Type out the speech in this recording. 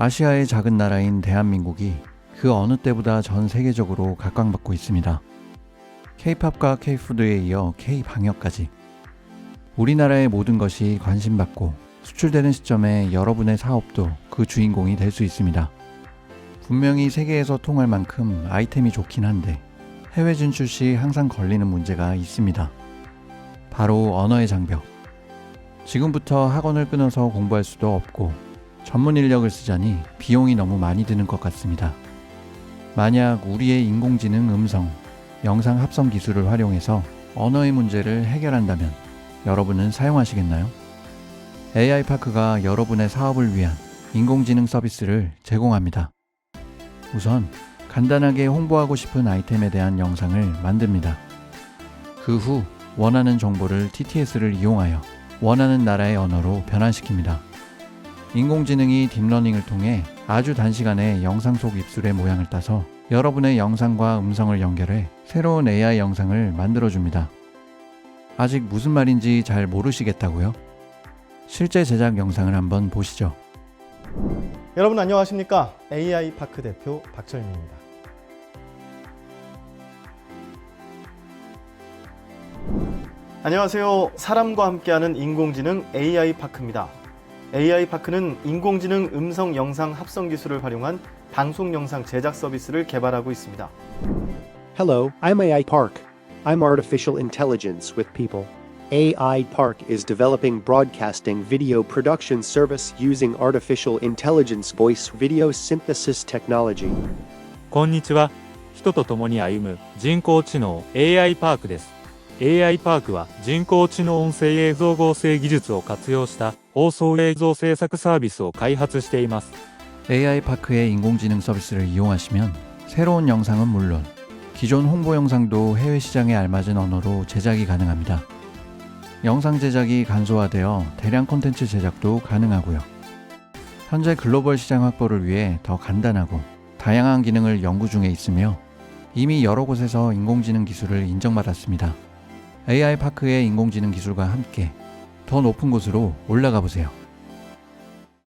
아시아의 작은 나라인 대한민국이 그 어느 때보다 전 세계적으로 각광받고 있습니다. K-팝과 K-푸드에 이어 K-방역까지 우리나라의 모든 것이 관심받고 수출되는 시점에 여러분의 사업도 그 주인공이 될 수 있습니다. 분명히 세계에서 통할 만큼 아이템이 좋긴 한데 해외 진출 시 항상 걸리는 문제가 있습니다. 바로 언어의 장벽. 지금부터 학원을 끊어서 공부할 수도 없고 전문 인력을 쓰자니 비용이 너무 많이 드는 것 같습니다. 만약 우리의 인공지능 음성, 영상 합성 기술을 활용해서 언어의 문제를 해결한다면 여러분은 사용하시겠나요? AI 파크가 여러분의 사업을 위한 인공지능 서비스를 제공합니다. 우선 간단하게 홍보하고 싶은 아이템에 대한 영상을 만듭니다. 그 후 원하는 정보를 TTS를 이용하여 원하는 나라의 언어로 변환시킵니다. 인공지능이 딥러닝을 통해 아주 단시간에 영상 속 입술의 모양을 따서 여러분의 영상과 음성을 연결해 새로운 AI 영상을 만들어줍니다. 아직 무슨 말인지 잘 모르시겠다고요? 실제 제작 영상을 한번 보시죠. 여러분 안녕하십니까? AI 파크 대표 박철민입니다. 안녕하세요. 사람과 함께하는 인공지능 AI 파크입니다. AI 파크는 인공지능 음성 영상 합성 기술을 활용한 방송 영상 제작 서비스를 개발하고 있습니다. Hello, I'm AI Park. I'm artificial intelligence with people. AI Park is developing broadcasting video production service using artificial intelligence voice video synthesis technology. こんにちは。人と共に歩む人工知能 AI パークです。 AI パークは人工知能音声映像合成技術を活用した放送映像制作サービスを開発しています。 AI 파크의 인공지능 서비스를 이용하시면 새로운 영상은 물론 기존 홍보 영상도 해외 시장에 알맞은 언어로 제작이 가능합니다. 영상 제작이 간소화되어 대량 콘텐츠 제작도 가능하고요. 현재 글로벌 시장 확보를 위해 더 간단하고 다양한 기능을 연구 중에 있으며 이미 여러 곳에서 인공지능 기술을 인정받았습니다. AI 파크의 인공지능 기술과 함께 더 높은 곳으로 올라가 보세요.